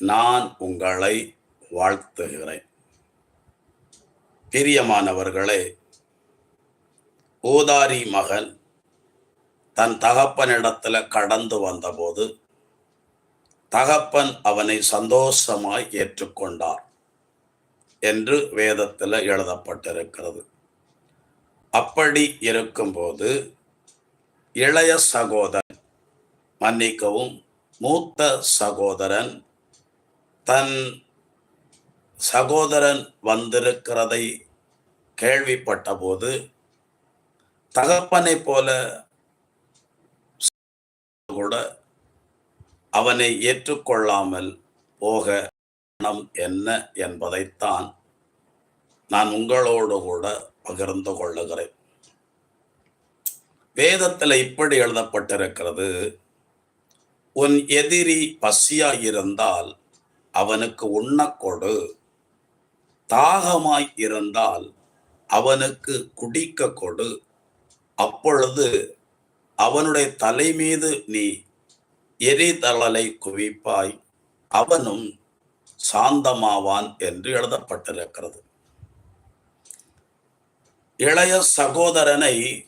நான் உங்களை வாழ்த்துகிறேன். பிரியமானவர்களே ஊதாரி மகன் தன் தகப்பனிடத்துல கடந்து வந்தபோது தகப்பன் அவனை சந்தோஷமாய் ஏற்றுக்கொண்டார் என்று வேதத்தில் எழுதப்பட்டிருக்கிறது. அப்படி இருக்கும்போது இளைய சகோதரன் மன்னிக்கவும் மூத்த சகோதரன் தன் சகோதரன் வந்திருக்கிறதை கேள்விப்பட்ட போது தகப்பனை போல கூட அவனை ஏற்றுக்கொள்ளாமல் போக காரணம் என்ன என்பதைத்தான் நான் உங்களோடு கூட பகிர்ந்து கொள்ளுகிறேன். வேதத்தில் இப்படி எழுதப்பட்டிருக்கிறது உன் எதிரி பசியாய் இருந்தால் அவனுக்கு உண்ணக்கொடு தாகமாய் இருந்தால் அவனுக்கு குடிக்க கொடு. அப்பொழுது அவனுடைய தலை மீது நீ எரிதழலை குவிப்பாய். அவனும் சாந்தமாவான் என்று எழுதப்பட்டிருக்கிறது. இளைய சகோதரனை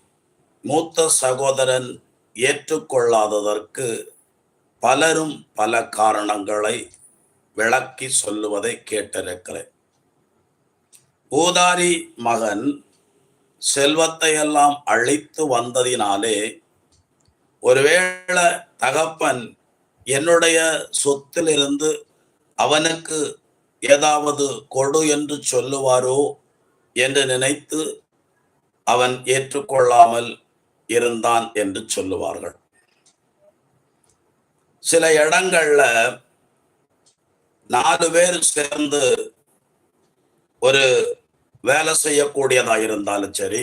மூத்த சகோதரன் ஏற்றுக்கொள்ளாததற்கு பலரும் பல காரணங்களை விளக்கி சொல்லுவதை கேட்டிருக்கிறேன். ஊதாரி மகன் செல்வத்தை எல்லாம் அழித்து வந்ததினாலே ஒருவேளை தகப்பன் என்னுடைய சொத்திலிருந்து அவனுக்கு ஏதாவது கொடு என்று சொல்லுவாரோ என்று நினைத்து அவன் ஏற்றுக்கொள்ளாமல் இருந்தான் என்று சொல்லுவார்கள். சில இடங்கள்ல நாலு பேர் சேர்ந்து ஒரு வேலை செய்யக்கூடியதா இருந்தாலும் சரி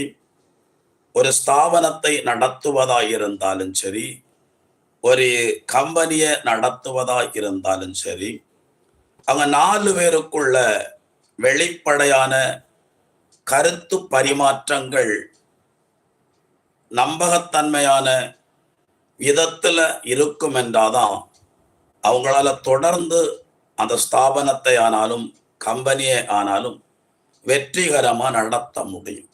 ஒரு ஸ்தாபனத்தை நடத்துவதா இருந்தாலும் சரி ஒரு கம்பெனியை நடத்துவதா இருந்தாலும் சரி அவங்க நாலு பேருக்குள்ள வெளிப்படையான கருத்து பரிமாற்றங்கள் நம்பகத்தன்மையான விதத்துல இருக்கும் என்றாதான் அவங்களால தொடர்ந்து அந்த ஸ்தாபனத்தை ஆனாலும் கம்பெனியை ஆனாலும் வெற்றிகரமாக நடத்த முடியும்.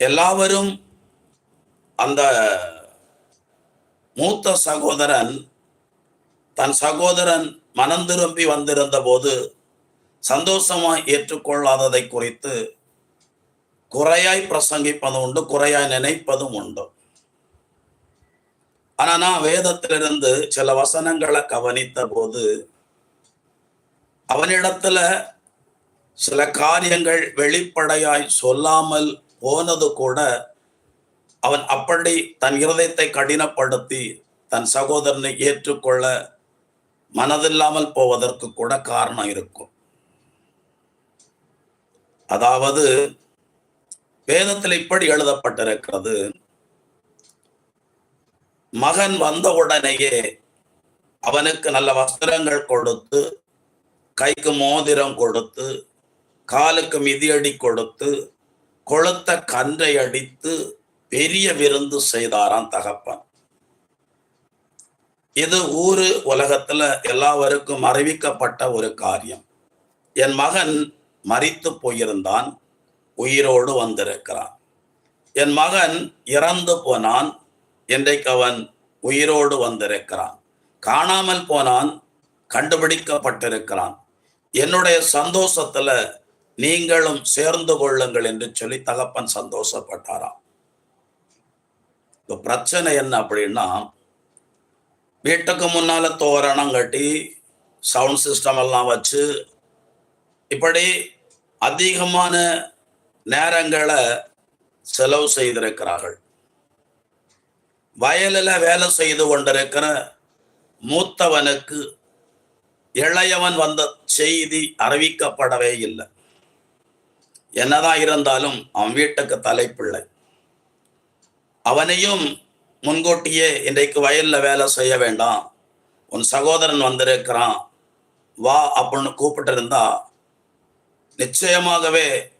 எல்லாவரும் அந்த மூத்த சகோதரன் தன் சகோதரன் மனம் திரும்பி வந்திருந்த போது சந்தோஷமா ஏற்றுக்கொள்ளாததை குறித்து குறையாய் பிரசங்கிப்பதும் உண்டு குறையாய் நினைப்பதும் உண்டு. ஆனா நான் வேதத்திலிருந்து சில வசனங்களை கவனித்த போது அவனிடத்துல சில காரியங்கள் வெளிப்படையாய் சொல்லாமல் போனது கூட அவன் அப்படி தன் இருதயத்தை கடினப்படுத்தி தன் சகோதரனை ஏற்றுக்கொள்ள மனதில்லாமல் போவதற்கு கூட காரணம் இருக்கும். அதாவது வேதத்தில் இப்படி எழுதப்பட்டிருக்கிறது. மகன் வந்த உடனேயே அவனுக்கு நல்ல வஸ்திரங்கள் கொடுத்து கைக்கு மோதிரம் கொடுத்து காலுக்கு மிதியடி கொடுத்து கொளுத்த கன்றை அடித்து பெரிய விருந்து செய்தாராம் தகப்பன். இது ஊரு உலகத்துல எல்லாவருக்கும் அறிவிக்கப்பட்ட ஒரு காரியம். என் மகன் மறித்து போயிருந்தான் உயிரோடு வந்திருக்கிறான். என் மகன் இறந்து போனான் இன்றைக்கு அவன் உயிரோடு வந்திருக்கிறான்? காணாமல் போனான் கண்டுபிடிக்கப்பட்டிருக்கிறான். என்னுடைய சந்தோஷத்துல நீங்களும் சேர்ந்து கொள்ளுங்கள் என்று சொல்லி தகப்பன் சந்தோஷப்பட்டாராம். இப்ப பிரச்சனை என்ன அப்படின்னா வீட்டுக்கு முன்னால தோரணம் கட்டி சவுண்ட் சிஸ்டம் எல்லாம் வச்சு இப்படி அதிகமான நேரங்களை செலவு செய்திருக்கிறார்கள். வயலில் வேலை செய்து கொண்டிருக்கிற மூத்தவனுக்கு இளையவன் வந்த செய்தி அறிவிக்கப்படவே இல்லை. என்னதான் இருந்தாலும் அவன் வீட்டுக்கு தலைப்பிள்ளை. அவனையும் முன்கூட்டியே இன்றைக்கு வயல்ல வேலை செய்ய வேண்டாம். உன் சகோதரன் வந்திருக்கிறான். வா அப்படின்னு கூப்பிட்டு இருந்தா நிச்சயமாகவே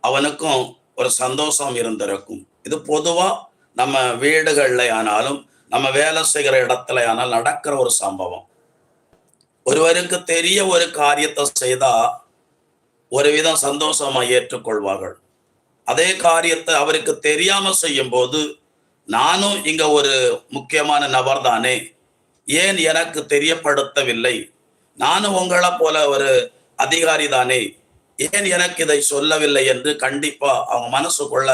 அவனுக்கும் ஒரு சந்தோஷம் இருந்திருக்கும். இது பொதுவாக நம்ம வீடுகள்ல ஆனாலும் நம்ம வேலை செய்கிற இடத்துல ஆனால் நடக்கிற ஒரு சம்பவம். ஒருவருக்கு தெரிய ஒரு காரியத்தை செய்தா ஒரு விதம் சந்தோஷமா ஏற்றுக்கொள்வார்கள். அதே காரியத்தை அவருக்கு தெரியாம செய்யும் போது நானும் இங்க ஒரு முக்கியமான நபர் தானே ஏன் எனக்கு தெரியப்படுத்தவில்லை? நானும் உங்களை போல ஒரு அதிகாரி தானே ஏன் எனக்கு இதை சொல்லவில்லை என்று கண்டிப்பா அவங்க மனசுக்குள்ள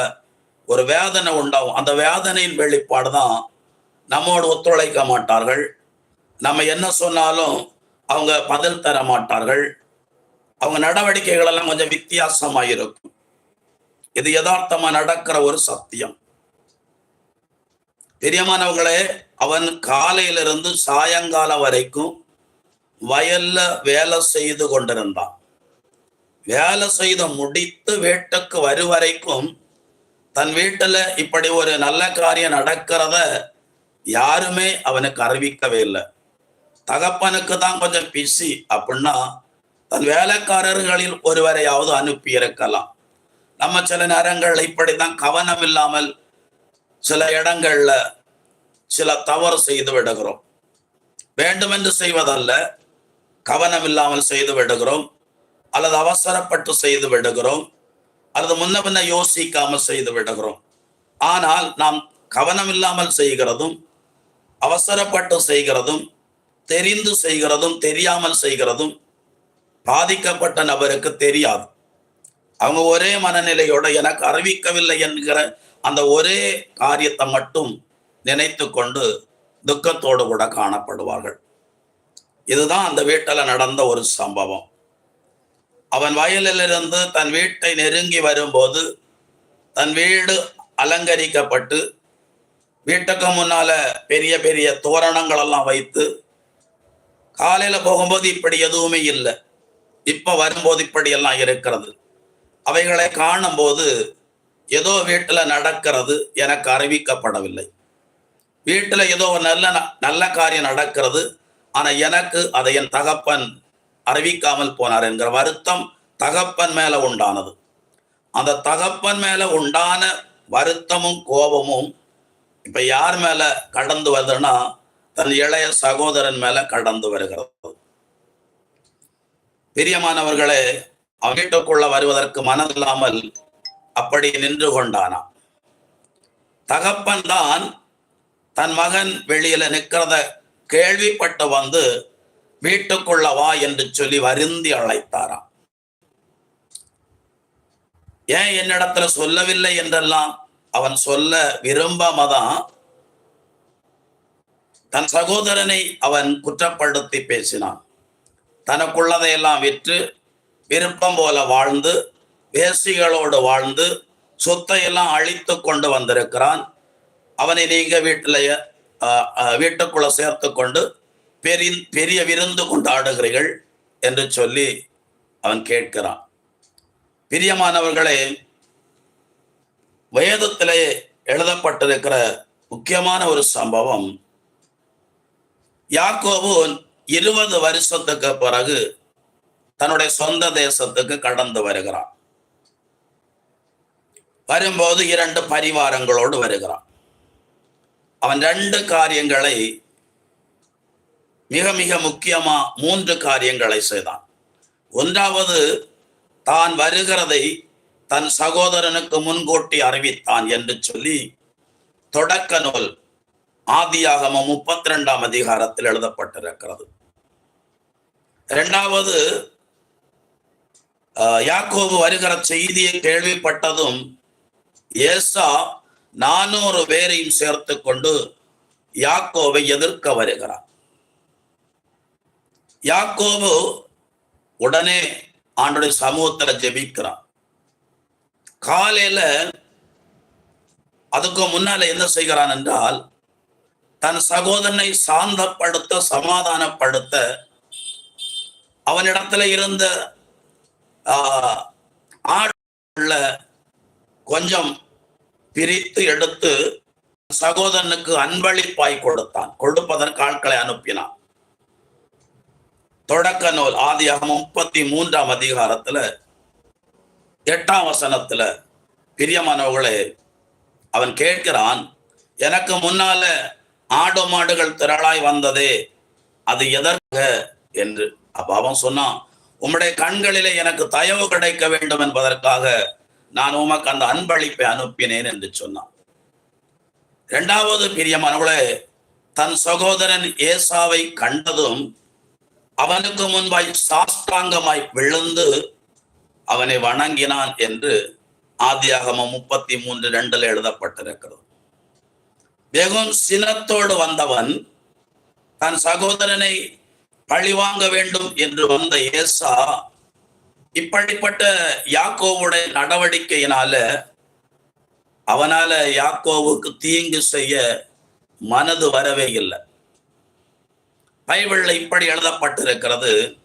ஒரு வேதனை உண்டாகும். அந்த வேதனையின் வெளிப்பாடு தான் நம்மோடு ஒத்துழைக்க மாட்டார்கள். நம்ம என்ன சொன்னாலும் அவங்க பதில் தர மாட்டார்கள். அவங்க நடவடிக்கைகள் எல்லாம் கொஞ்சம் வித்தியாசமா இருக்கும். இது யதார்த்தமா நடக்கிற ஒரு சத்தியம். பிரியமானவங்களே அவன் காலையிலிருந்து சாயங்காலம் வரைக்கும் வயல்ல வேலை செய்து கொண்டிருந்தான். வேலை செய்து முடித்து வீட்டுக்கு வரும் வரைக்கும் தன் வீட்டுல இப்படி ஒரு நல்ல காரியம் நடக்கிறத யாருமே அவனுக்கு அறிவிக்கவே இல்லை. தகப்பனுக்கு தான் கொஞ்சம் பிஸி அப்படின்னா தன் வேலைக்காரர்களில் ஒருவரையாவது அனுப்பி இருக்கலாம். நம்ம சில நேரங்கள் இப்படிதான் கவனம் இல்லாமல் சில இடங்கள்ல சில தவறு செய்து விடுகிறோம். வேண்டுமென்று செய்வதல்ல கவனம் இல்லாமல் செய்து விடுகிறோம். அல்லது அவசரப்பட்டு செய்து விடுகிறோம். அல்லது முன்ன பின்ன யோசிக்காமல் செய்து விடுகிறோம். ஆனால் நாம் கவனம் இல்லாமல் செய்கிறதும் அவசரப்பட்டு செய்கிறதும் தெரிந்து செய்கிறதும் தெரியாமல் செய்கிறதும் பாதிக்கப்பட்ட நபருக்கு தெரியாது. அவங்க ஒரே மனநிலையோட எனக்கு அறிவிக்கவில்லை என்கிற அந்த ஒரே காரியத்தை மட்டும் நினைத்து கொண்டு துக்கத்தோடு கூட காணப்படுவார்கள். இதுதான் அந்த வீட்டில் நடந்த ஒரு சம்பவம். அவன் வயலிலிருந்து தன் வீட்டை நெருங்கி வரும்போது தன் வீடு அலங்கரிக்கப்பட்டு வீட்டுக்கு முன்னால பெரிய பெரிய தோரணங்கள் எல்லாம் வைத்து காலையில போகும்போது இப்படி எதுவுமே இல்லை. இப்ப வரும்போது இப்படி எல்லாம் இருக்கிறது. அவைகளை காணும்போது ஏதோ வீட்டுல நடக்கிறது எனக்கு அறிவிக்கப்படவில்லை. வீட்டுல ஏதோ ஒரு நல்ல நல்ல காரியம் நடக்கிறது. ஆனா எனக்கு அதை என் தகப்பன் அறிவிக்காமல் போனார் என்கிற வருத்தம் தகப்பன் மேல உண்டானது. அந்த தகப்பன் மேல உண்டான வருத்தமும் கோபமும் இப்ப யார் மேல கடந்து வருதுன்னா தன் இளைய சகோதரன் மேல கடந்து வருகிறது. பிரியமானவர்களே வீட்டுக்குள்ள வருவதற்கு மனதில்லாமல் அப்படி நின்று கொண்டானா? தகப்பன் தான் தன் மகன் வெளியில நிற்கிறத கேள்விப்பட்டு வந்து வீட்டுக்குள்ள வா என்று சொல்லி வருந்தி அழைத்தாராம். ஏன் என்னிடத்துல சொல்லவில்லை என்றெல்லாம் அவன் சொல்ல விரும்பாமதான் தன் சகோதரனை அவன் குற்றப்படுத்தி பேசினான். தனக்குள்ளதையெல்லாம் விற்று விருப்பம் போல வாழ்ந்து வேசிகளோடு வாழ்ந்து சொத்தை எல்லாம் அழித்து கொண்டு வந்திருக்கிறான். அவனை நீங்க வீட்டிலேயே வீட்டுக்குள்ள சேர்த்து கொண்டு பெரிய பெரிய விருந்து கொண்டாடுகிறீர்கள் என்று சொல்லி அவன் கேட்கிறான். பிரியமானவர்களே வேதத்திலே எழுதப்பட்டிருக்கிற முக்கியமான ஒரு சம்பவம் யாக்கோபு இருபது வருஷத்துக்கு பிறகு தன்னுடைய சொந்த தேசத்துக்கு கடந்து வருகிறான். வரும்போது இரண்டு பரிவாரங்களோடு வருகிறான். அவன் ரெண்டு காரியங்களை மிக மிக முக்கியமா மூன்று காரியங்களை செய்தான். ஒன்றாவது தான் வருகிறதை தன் சகோதரனுக்கு முன்கூட்டி அறிவித்தான் என்று சொல்லி தொடக்க நூல் ஆதியாகமம் முப்பத்தி ரெண்டாம் அதிகாரத்தில் எழுதப்பட்டிருக்கிறது. இரண்டாவது யாக்கோபு வருகிற செய்தியை கேள்விப்பட்டதும் ஏசா நானூறு பேரையும் சேர்த்து கொண்டு யாக்கோவை எதிர்க்க வருகிறார். யாக்கோபு உடனே ஆண்டுடைய சமூகத்துல ஜெபிக்கிறான். காலையில அதுக்கு முன்னால என்ன செய்கிறான் என்றால் தன் சகோதரனை சாந்தப்படுத்த சமாதானப்படுத்த அவனிடத்துல இருந்த ஆஹ், கொஞ்சம் பிரித்து எடுத்து சகோதரனுக்கு அன்பளிப்பாய் கொடுத்தான். கொடுப்பதற்கு ஆட்களை அனுப்பினான். தொடக்க நூல் ஆதியாக முப்பத்தி மூன்றாம் அதிகாரத்துல எட்டாம் வசனத்துல பிரியமானவர்களே அவன் கேட்கிறான் எனக்கு முன்னால ஆடு மாடுகள் திரளாய் வந்ததே அது எதற்க என்று. அப்ப அவன் சொன்னான் உம்முடைய கண்களிலே எனக்கு தயவு கிடைக்க வேண்டும் என்பதற்காக நான் உமக்கு அந்த அன்பளிப்பை அனுப்பினேன் என்று சொன்னான். இரண்டாவது பிரியமானவர்களே தன் சகோதரன் ஏசாவை கண்டதும் அவனுக்கு முன்பாய் சாஷ்டாங்கமாய் விழுந்து அவனை வணங்கினான் என்று ஆதியாகமம் முப்பத்தி மூன்று ரெண்டுல எழுதப்பட்டிருக்கிறது. வெகும் சினத்தோடு வந்தவன் தன் சகோதரனை பழிவாங்க வேண்டும் என்று வந்த ஏசா இப்படிப்பட்ட யாக்கோவுடைய நடவடிக்கையினால அவனால யாக்கோவுக்கு தீங்கு செய்ய மனது வரவே இல்லை. பைபிள் இப்படி எழுதப்பட்டிருக்கிறது.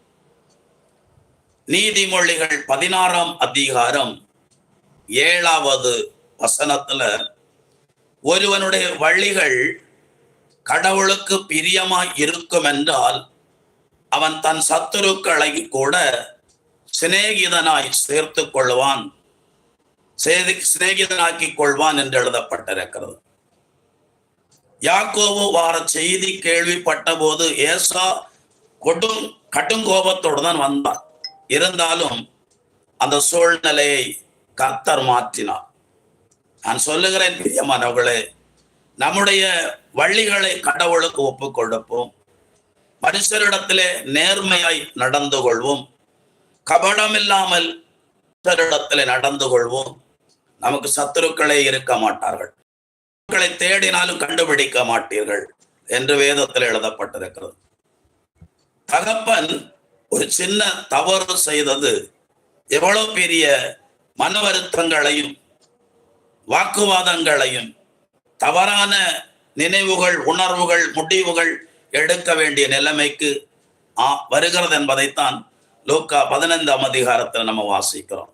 நீதிமொழிகள் பதினாறாம் அதிகாரம் ஏழாவது வசனத்துல ஒருவனுடைய வழிகள் கடவுளுக்கு பிரியமாய் இருக்கும் என்றால் அவன் தன் சத்துருக்களை கூட சிநேகிதனாய் சேர்த்து கொள்வான். சிநேகிதனாக்கி கொள்வான் என்று எழுதப்பட்டிருக்கிறது. யாக்கோவு வார செய்தி கேள்விப்பட்ட போது ஏசா கொடும் கடுங்கோபத்தோடு தான் வந்தார் இருந்தாலும் அந்த சூழ்நிலையை கர்த்தர் மாற்றினார். நான் சொல்லுகிறேன் பிரியமானவர்களே நம்முடைய வழிகளை கடவுளுக்கு ஒப்பு கொடுப்போம். மனுஷரிடத்திலே நேர்மையாய் நடந்து கொள்வோம். கபடமில்லாமல் மனுஷரிடத்திலே நடந்து கொள்வோம். நமக்கு சத்துருக்களே இருக்க மாட்டார்கள். உங்களை தேடினாலும் கண்டுபிடிக்க மாட்டீர்கள் என்று வேதத்தில் எழுதப்பட்டிருக்கிறது. தகப்பன் ஒரு சின்ன தவறு செய்தது எவ்வளவு பெரிய மன வருத்தங்களையும் வாக்குவாதங்களையும் தவறான நினைவுகள் உணர்வுகள் முடிவுகள் எடுக்க வேண்டிய நிலைமைக்கு வருகிறது என்பதைத்தான் லோக்கா பதினைந்தாம் அதிகாரத்தில் நம்ம வாசிக்கிறோம்.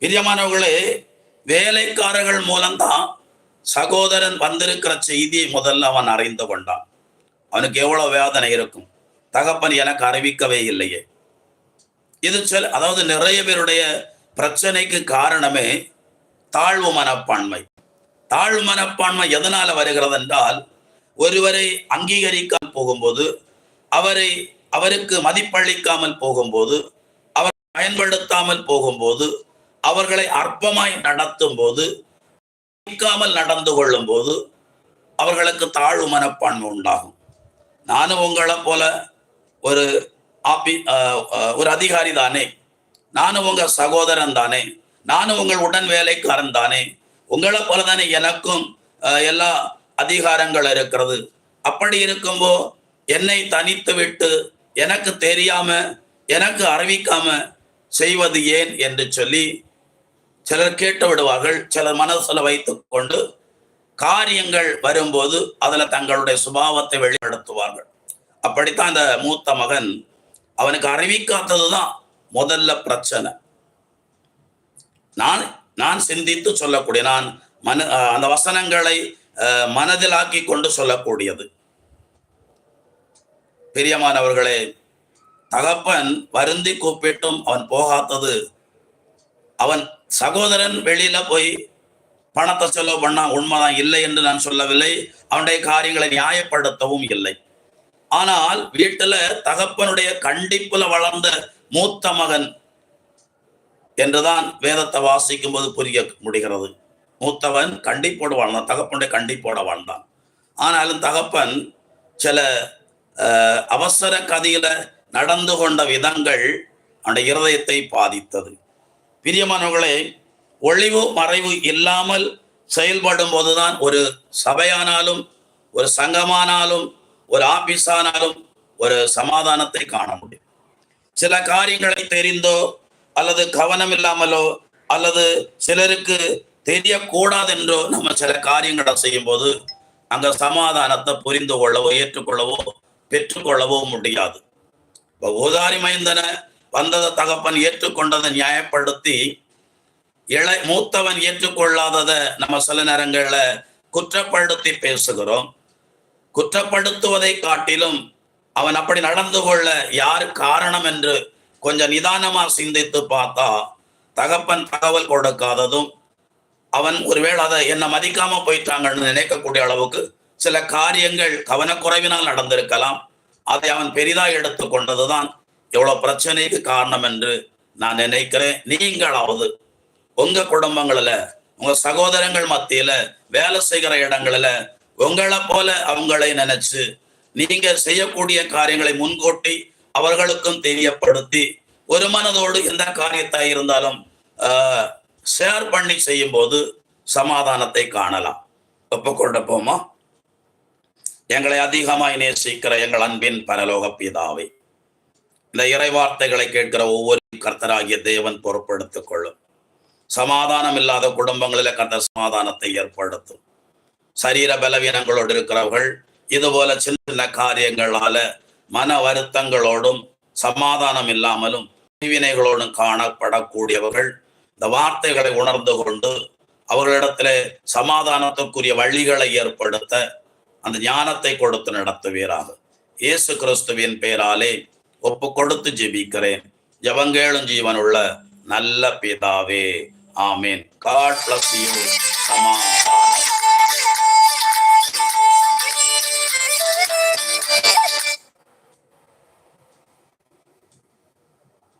பிரியமானவர்களே வேலைக்காரர்கள் மூலம்தான் சகோதரன் வந்திருக்கிற செய்தியை முதல்ல அவன் அறிந்து கொண்டான். அவனுக்கு எவ்வளவு வேதனை இருக்கும். தகப்பன் எனக்கு அறிவிக்கவே இல்லையே. இது சொல் அதாவது நிறைய பேருடைய பிரச்சனைக்கு காரணமே தாழ்வு மனப்பான்மை. தாழ்வு மனப்பான்மை எதனால வருகிறது என்றால் ஒருவரை அங்கீகரிக்காமல் போகும்போது அவரை அவருக்கு மதிப்பளிக்காமல் போகும்போது அவர் பயன்படுத்தாமல் போகும்போது அவர்களை அற்பமாய் நடத்தும் போது மதிக்காமல் நடந்து கொள்ளும் போது அவர்களுக்கு தாழ்வு மனப்பான்மை உண்டாகும். நானும் உங்களை போல ஒரு ஆபி அஹ், ஒரு அதிகாரி தானே. நானும் உங்க சகோதரன் தானே. நானும் உங்கள் உடன் வேலைக்காரன் தானே. உங்களை போல தானே எனக்கும் எல்லா அதிகாரங்கள் இருக்கிறது. அப்படி இருக்கும்போ என்னை தனித்து விட்டு எனக்கு தெரியாம எனக்கு அறிவிக்காம செய்வது ஏன் என்று சொல்லி சிலர் கேட்டு விடுவார்கள் சிலர் மனசில் வைத்துக் கொண்டு காரியங்கள் வரும்போது அதில் தங்களுடைய சுபாவத்தை வெளிப்படுத்துவார்கள். அப்படித்தான் அந்த மூத்த மகன் அவனுக்கு அறிவிக்காததுதான் முதல்ல பிரச்சனை. நான் நான் சிந்தித்து சொல்லக்கூடிய நான் மன அந்த வசனங்களை அஹ், மனதிலாக்கி கொண்டு சொல்லக்கூடியது. பிரியமானவர்களே தகப்பன் வருந்தி கூப்பிட்டும் அவன் போகாதது. அவன் சகோதரன் வெளியில போய் பணத்தை செலவு பண்ணா உண்மைதான் இல்லை என்று நான் சொல்லவில்லை. அவனுடைய காரியங்களை நியாயப்படுத்தவும் இல்லை. ஆனால் வீட்டுல தகப்பனுடைய கண்டிப்புல வளர்ந்த மூத்த மகன் என்றுதான் வேதத்தை வாசிக்கும் போது புரிய முடிகிறது. மூத்தவன் கண்டிப்போடு வாழ்ந்தான் தகப்பனுடைய கண்டிப்போட வாழ்ந்தான். ஆனாலும் தகப்பன் சில அவசர கதியில நடந்து கொண்ட விதங்கள் அந்த இருதயத்தை பாதித்தது. பிரியமானவர்களே ஒளிவு மறைவு இல்லாமல் செயல்படும் போதுதான் ஒரு சபையானாலும் ஒரு சங்கமானாலும் ஒரு ஆபீஸ் ஆனாலும் ஒரு சமாதானத்தை காண முடியும். சில காரியங்களை தெரிந்தோ அல்லது கவனம் இல்லாமலோ அல்லது சிலருக்கு தெரியக்கூடாதென்றோ நம்ம சில காரியங்களை செய்யும்போது அங்க சமாதானத்தை புரிந்து கொள்ளவோ ஏற்றுக்கொள்ளவோ பெற்றுக்கொள்ளவோ முடியாது. இப்போ ஊதாரி மைந்தன வந்ததை தகப்பன் ஏற்றுக்கொண்டதை நியாயப்படுத்தி இளை மூத்தவன் ஏற்றுக்கொள்ளாததை நம்ம சில நேரங்களில் குற்றப்படுத்தி பேசுகிறோம். குற்றப்படுத்துவதை காட்டிலும் அவன் அப்படி நடந்து கொள்ள யார் காரணம் என்று கொஞ்சம் நிதானமா சிந்தித்து பார்த்தா தகப்பன் தகவல் கொடுக்காததும் அவன் ஒருவேளை அதை என்ன மதிக்காம போயிட்டாங்கன்னு நினைக்கக்கூடிய அளவுக்கு சில காரியங்கள் கவனக்குறைவினால் நடந்திருக்கலாம். அதை அவன் பெரிதாக எடுத்துக்கொண்டதுதான் இவ்வளவு பிரச்சனைக்கு காரணம் என்று நான் நினைக்கிறேன். நீங்களாவது உங்க குடும்பங்களில உங்க சகோதரங்கள் மத்தியில வேலை செய்கிற இடங்கள்ல உங்களை போல அவங்களை நினைச்சு நீங்க செய்யக்கூடிய காரியங்களை முன்கூட்டி அவர்களுக்கும் தெரியப்படுத்தி ஒரு மனதோடு எந்த காரியத்தா இருந்தாலும் ஷேர் பண்ணி செய்யும் போது சமாதானத்தை காணலாம். ஒப்புக்கொண்டு போமா? எங்களை அதிகமாய் நேசிக்கிற எங்கள் அன்பின் பரலோக பிதாவை. இந்த இறைவார்த்தைகளை கேட்கிற ஒவ்வொரு கர்த்தராகிய தேவன் பொறுப்படுத்திக் கொள்ளும் சமாதானம் இல்லாத குடும்பங்களில கர்த்தர் சமாதானத்தை ஏற்படுத்தும். சரீர பலவீனங்களோடு இருக்கிறவர்கள் இதுபோல சின்ன சின்ன காரியங்களால மன வருத்தங்களோடும் சமாதானம் இல்லாமலும் பிரிவினைகளோடும் காணப்படக்கூடியவர்கள் இந்த வார்த்தைகளை உணர்ந்து கொண்டு அவர்களிடத்துல சமாதானத்துக்குரிய வழிகளை ஏற்படுத்த அந்த ஞானத்தை கொடுத்து நடத்துவீராக. இயேசு கிறிஸ்துவின் பெயராலே ஒப்பு கொடுத்து ஜெபிக்கிறேன். ஜபங்கேளும் ஜீவனுள்ள நல்ல பிதாவே. ஆமீன். காட் பிளஸ் யூ சமாதானம்